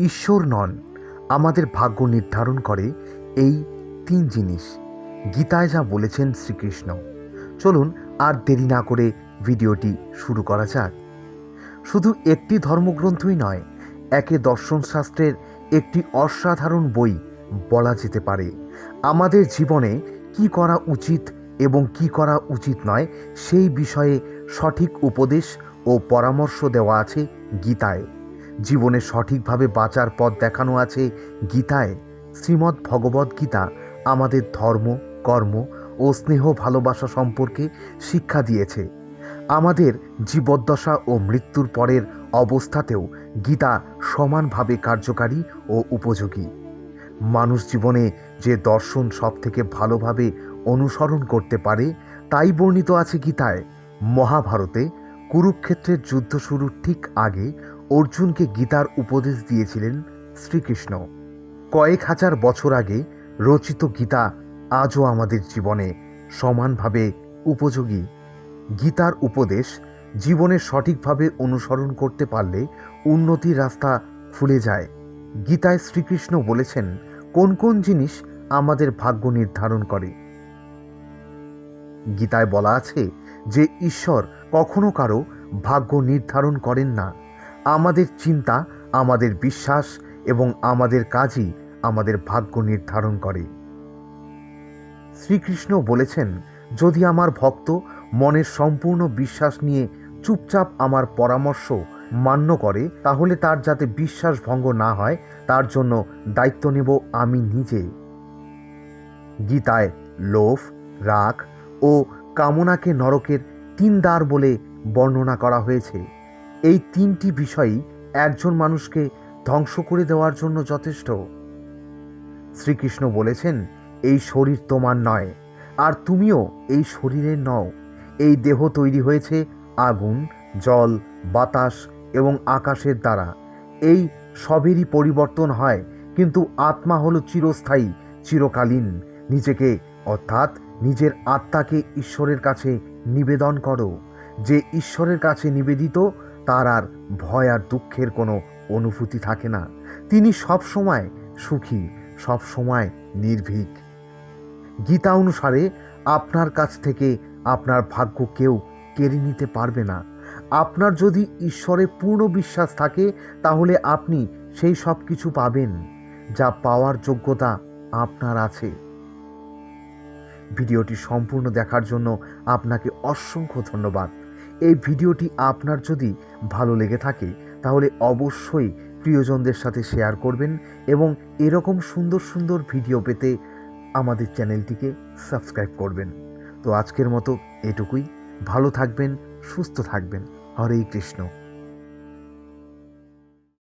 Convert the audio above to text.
ঈশ্বর নন, আমাদের ভাগ্য নির্ধারণ করে এই তিন জিনিস। গীতায় যা বলেছেন শ্রীকৃষ্ণ। চলুন আর দেরি না করে ভিডিওটি শুরু করা যাক। শুধু একটি ধর্মগ্রন্থই নয়, একে দর্শনশাস্ত্রের একটি অসাধারণ বই বলা যেতে পারে। আমাদের জীবনে কি করা উচিত এবং কি করা উচিত নয়, সেই বিষয়ে সঠিক উপদেশ ও পরামর্শ দেওয়া আছে গীতায়। জীবনে সঠিকভাবে বাঁচার পথ দেখানো আছে গীতায়। শ্রীমদ্ ভগবদ্ গীতা আমাদের ধর্ম, কর্ম ও স্নেহ ভালোবাসা সম্পর্কে শিক্ষা দিয়েছে। আমাদের জীবদ্দশা ও মৃত্যুর পরের অবস্থাতেও গীতা সমানভাবে কার্যকারী ও উপযোগী। মানুষ জীবনে যে দর্শন সব থেকে ভালোভাবে অনুসরণ করতে পারে, তাই বর্ণিত আছে গীতায়, মহাভারতে কুরুক্ষেত্রের যুদ্ধ শুরুর ঠিক আগে অর্জুনকে গীতার উপদেশ দিয়েছিলেন শ্রীকৃষ্ণ। কয়েক হাজার বছর আগে রচিত গীতা আজও আমাদের জীবনে সমানভাবে উপযোগী। গীতার উপদেশ জীবনে সঠিকভাবে অনুসরণ করতে পারলে উন্নতির রাস্তা খুলে যায়। গীতায় শ্রীকৃষ্ণ বলেছেন, কোন কোন জিনিস আমাদের ভাগ্য নির্ধারণ করে? গীতায় বলা আছে যে ঈশ্বর কখনো কারও ভাগ্য নির্ধারণ করেন না। আমাদের চিন্তা, আমাদের বিশ্বাস এবং আমাদের কাজই আমাদের ভাগ্য নির্ধারণ করে। শ্রীকৃষ্ণ বলেছেন, যদি আমার ভক্ত মনের সম্পূর্ণ বিশ্বাস নিয়ে চুপচাপ আমার পরামর্শ মান্য করে, তাহলে তার যাতে বিশ্বাস ভঙ্গ না হয়, তার জন্য দায়িত্ব নেব আমি নিজে। গীতায় লোভ, রাগ ও কামনাকে নরকের তিন দ্বার বলে বর্ণনা করা হয়েছে। এই তিনটি বিষয়ই একজন মানুষকে ধ্বংস করে দেওয়ার জন্য যথেষ্ট। শ্রীকৃষ্ণ বলেছেন, এই শরীর তোমার নয়, আর তুমিও এই শরীরের নও। এই দেহ তৈরি হয়েছে আগুন, জল, বাতাস এবং আকাশের দ্বারা। এই সবেরই পরিবর্তন হয়, কিন্তু আত্মা হলো চিরস্থায়ী, চিরকালীন। নিজেকে, অর্থাৎ নিজের আত্মাকে ঈশ্বরের কাছে নিবেদন করো। যে ঈশ্বরের কাছে নিবেদিত তার আর ভয় আর দুঃখের কোনো অনুভূতি থাকে না। তিনি সব সময় সুখী, সব সময় নির্ভীক। গীতা অনুসারে আপনার কাছ থেকে আপনার ভাগ্য কেউ কেড়ে নিতে পারবে না। আপনার যদি ঈশ্বরে পূর্ণ বিশ্বাস থাকে, তাহলে আপনি সেই সব কিছু পাবেন, যা পাওয়ার যোগ্যতা আপনার আছে। ভিডিওটি সম্পূর্ণ দেখার জন্য আপনাকে অসংখ্য ধন্যবাদ। এই ভিডিওটি আপনার যদি ভালো লেগে থাকে, তাহলে অবশ্যই প্রিয়জনদের সাথে শেয়ার করবেন এবং এরকম সুন্দর সুন্দর ভিডিও পেতে আমাদের চ্যানেলটিকে সাবস্ক্রাইব করবেন। তো আজকের মতো এটুকুই। ভালো থাকবেন, সুস্থ থাকবেন। হরে কৃষ্ণ।